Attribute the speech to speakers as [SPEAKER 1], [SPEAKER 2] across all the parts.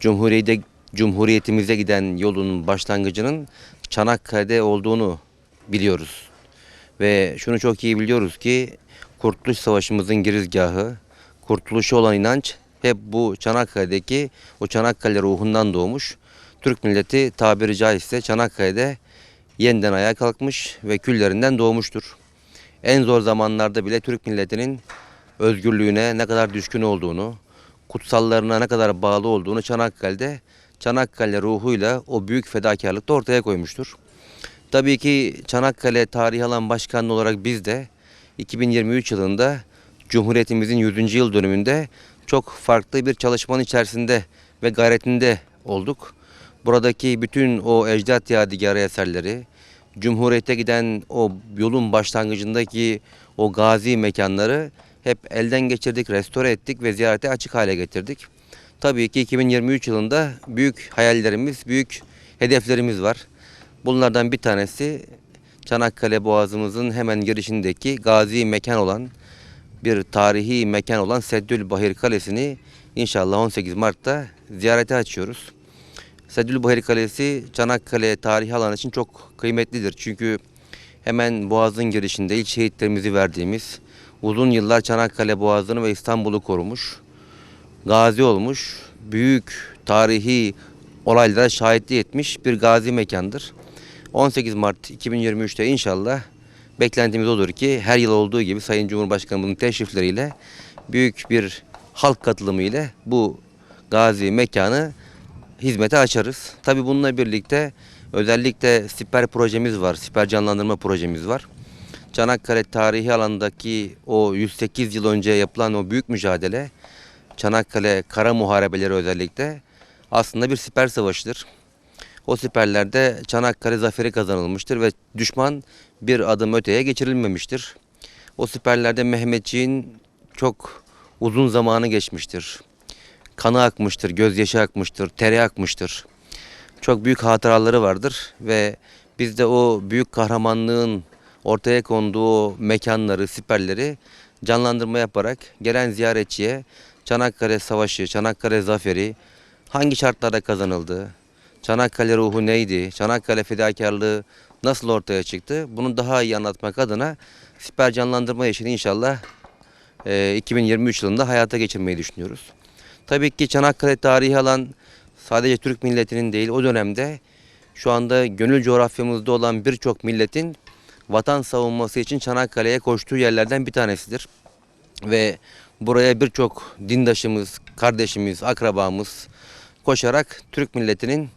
[SPEAKER 1] Cumhuriyete, Cumhuriyetimize giden yolun başlangıcının Çanakkale'de olduğunu biliyoruz. Ve şunu çok iyi biliyoruz ki Kurtuluş Savaşımızın girizgahı, kurtuluşu olan inanç hep bu Çanakkale'deki o Çanakkale ruhundan doğmuş. Türk milleti tabiri caizse Çanakkale'de yeniden ayağa kalkmış ve küllerinden doğmuştur. En zor zamanlarda bile Türk milletinin özgürlüğüne ne kadar düşkün olduğunu, kutsallarına ne kadar bağlı olduğunu Çanakkale'de Çanakkale ruhuyla o büyük fedakarlıkta ortaya koymuştur. Tabii ki Çanakkale tarihi alan başkanlığı olarak biz de 2023 yılında Cumhuriyetimizin 100. yıl dönümünde çok farklı bir çalışmanın içerisinde ve gayretinde olduk. Buradaki bütün o ecdat yadigarı eserleri, Cumhuriyete giden o yolun başlangıcındaki o gazi mekanları hep elden geçirdik, restore ettik ve ziyarete açık hale getirdik. Tabii ki 2023 yılında büyük hayallerimiz, büyük hedeflerimiz var. Bunlardan bir tanesi Çanakkale Boğazımızın hemen girişindeki gazi mekan olan bir tarihi mekan olan Seddül Bahir Kalesi'ni inşallah 18 Mart'ta ziyarete açıyoruz. Seddül Bahir Kalesi Çanakkale tarihi alanı için çok kıymetlidir. Çünkü hemen Boğaz'ın girişinde ilk şehitlerimizi verdiğimiz uzun yıllar Çanakkale Boğazı'nı ve İstanbul'u korumuş, gazi olmuş, büyük tarihi olaylara şahitlik etmiş bir gazi mekandır. 18 Mart 2023'te inşallah beklentimiz odur ki her yıl olduğu gibi Sayın Cumhurbaşkanımızın teşrifleriyle büyük bir halk katılımı ile bu gazi mekanı hizmete açarız. Tabi bununla birlikte özellikle siper projemiz var, siper canlandırma projemiz var. Çanakkale tarihi alandaki o 108 yıl önce yapılan o büyük mücadele, Çanakkale kara muharebeleri özellikle aslında bir siper savaşıdır. O siperlerde Çanakkale zaferi kazanılmıştır ve düşman bir adım öteye geçirilmemiştir. O siperlerde Mehmetçiğin çok uzun zamanı geçmiştir. Kanı akmıştır, gözyaşı akmıştır, tere akmıştır. Çok büyük hatıraları vardır ve biz de o büyük kahramanlığın ortaya konduğu mekanları, siperleri canlandırma yaparak gelen ziyaretçiye Çanakkale Savaşı, Çanakkale Zaferi hangi şartlarda kazanıldı, Çanakkale ruhu neydi, Çanakkale fedakarlığı nasıl ortaya çıktı? Bunu daha iyi anlatmak adına siper canlandırma işini inşallah e, 2023 yılında hayata geçirmeyi düşünüyoruz. Tabii ki Çanakkale tarihi alan sadece Türk milletinin değil o dönemde şu anda gönül coğrafyamızda olan birçok milletin vatan savunması için Çanakkale'ye koştuğu yerlerden bir tanesidir. Ve buraya birçok dindaşımız, kardeşimiz, akrabamız koşarak Türk milletinin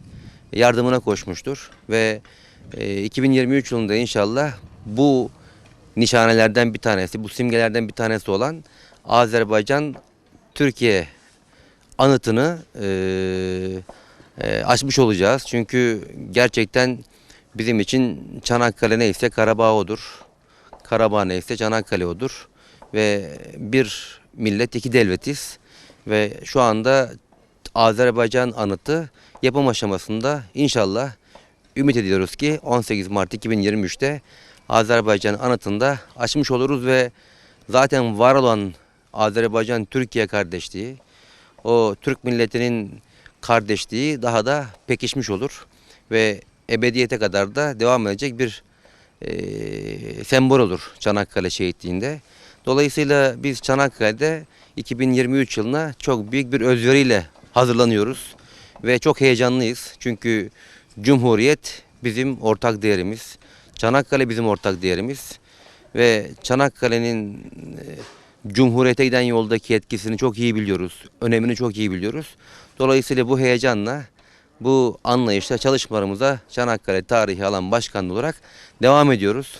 [SPEAKER 1] yardımına koşmuştur. Ve e, 2023 yılında inşallah bu nişanelerden bir tanesi, bu simgelerden bir tanesi olan Azerbaycan Türkiye anıtını e, e, açmış olacağız. Çünkü gerçekten bizim için Çanakkale neyse Karabağ odur. Karabağ neyse Çanakkale odur. Ve bir millet iki devletiz. Ve şu anda Azerbaycan anıtı yapım aşamasında inşallah ümit ediyoruz ki 18 Mart 2023'te Azerbaycan anıtında açmış oluruz ve zaten var olan Azerbaycan-Türkiye kardeşliği, o Türk milletinin kardeşliği daha da pekişmiş olur ve ebediyete kadar da devam edecek bir eee sembol olur Çanakkale şehitliğinde. Dolayısıyla biz Çanakkale'de 2023 yılına çok büyük bir özveriyle hazırlanıyoruz ve çok heyecanlıyız. Çünkü Cumhuriyet bizim ortak değerimiz. Çanakkale bizim ortak değerimiz ve Çanakkale'nin e, Cumhuriyete giden yoldaki etkisini çok iyi biliyoruz. Önemini çok iyi biliyoruz. Dolayısıyla bu heyecanla, bu anlayışla çalışmalarımıza Çanakkale Tarihi Alan Başkanlığı olarak devam ediyoruz.